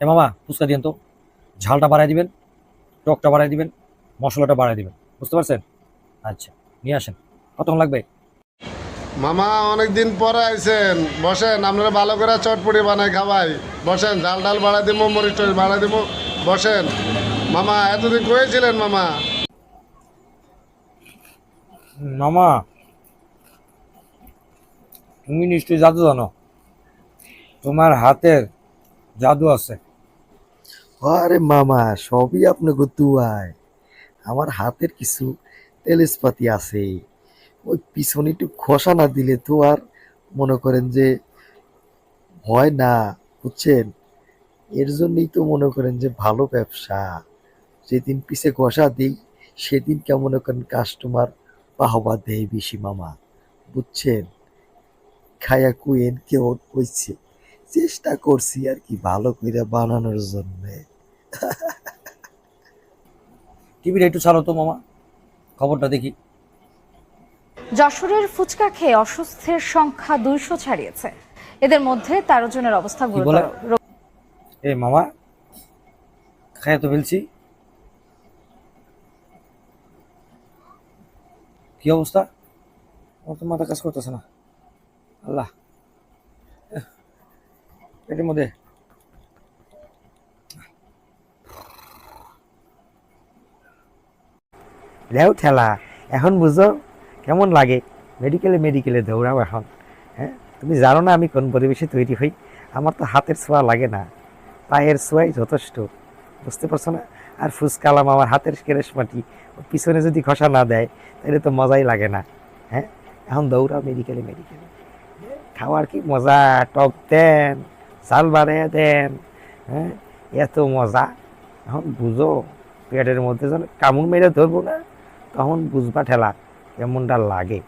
এ মামা ফুচকা দিন তো ঝালটা বাড়াই দিবেন টকটা বাড়াই দিবেন মশলাটা বাড়াই দিবেন বুঝতে পারছেন? আচ্ছা নিয়ে আসেন। কতক্ষণ লাগবে? মামা অনেক দিন পরে আইছেন। বসেন আপনারা ভালো করে চটপটি বানাই খাওয়াই। বসেন ডাল ডাল বাড়াই দিব মরিচ টরিচ বাড়াই দিব বসেন। মামা এতদিন কয়েছিলেন মামা? মামা তুমি নিশ্চয়ই জাদু জানো। তোমার হাতের জাদু আছে। আরে মামা, সবই আপনাকে দুয়ায় আমার হাতের কিছু তেলেসপাতি আছে। ওই পিছনে একটু খসা না দিলে তো আর মনে করেন যে হয় না, বুঝছেন? এর জন্যই তো মনে করেন যে ভালো ব্যবসা। যেদিন পিছে ঘষা দিই, সেদিন কেমন মনে করেন কাস্টমার বাহবা দেয় বেশি মামা, বুঝছেন? খায়া কুয়েন কেউ কইছে চেষ্টা করছি আর কি ভালো করে বানানোর জন্যে। টিভিটা একটু ছাড়ো তো মামা। খবরটা দেখি। যশোরের ফুচকা খেয়ে অসুস্থের সংখ্যা দুইশো ছাড়িয়েছে। এদের মধ্যে তেরো জনের অবস্থা কি গুরুতর। এ মামা খায় তো ফেলছি। কি অবস্থা? আমার তো মাথা কাজ করতেছে না। আল্লাহ। এহ, পেটের মধ্যে লেও ঠেলা। এখন বুঝো কেমন লাগে? মেডিকেলে মেডিকেলে দৌড়াও এখন। হ্যাঁ তুমি জানো না আমি কোন পরিবেশে তৈরি হই আমার তো হাতের ছোঁয়া লাগে না। পায়ের ছোঁয়াই যথেষ্ট। বুঝতে পারছ না? আর ফুসকালাম আমার হাতের কেরেশ মাটি পিছনে যদি ঘষা না দেয় তাহলে তো মজাই লাগে না। হ্যাঁ এখন দৌড়াও মেডিকেলে মেডিকেলে খাওয়ার কি মজা? টক দেন চাল বাড়াইয়া দেন। হ্যাঁ এত মজা। এখন বুঝো পেটের মধ্যে যেন কামড় মেরে ধরবো না। তখন বুঝবা ঠেলা কেমনটা লাগে।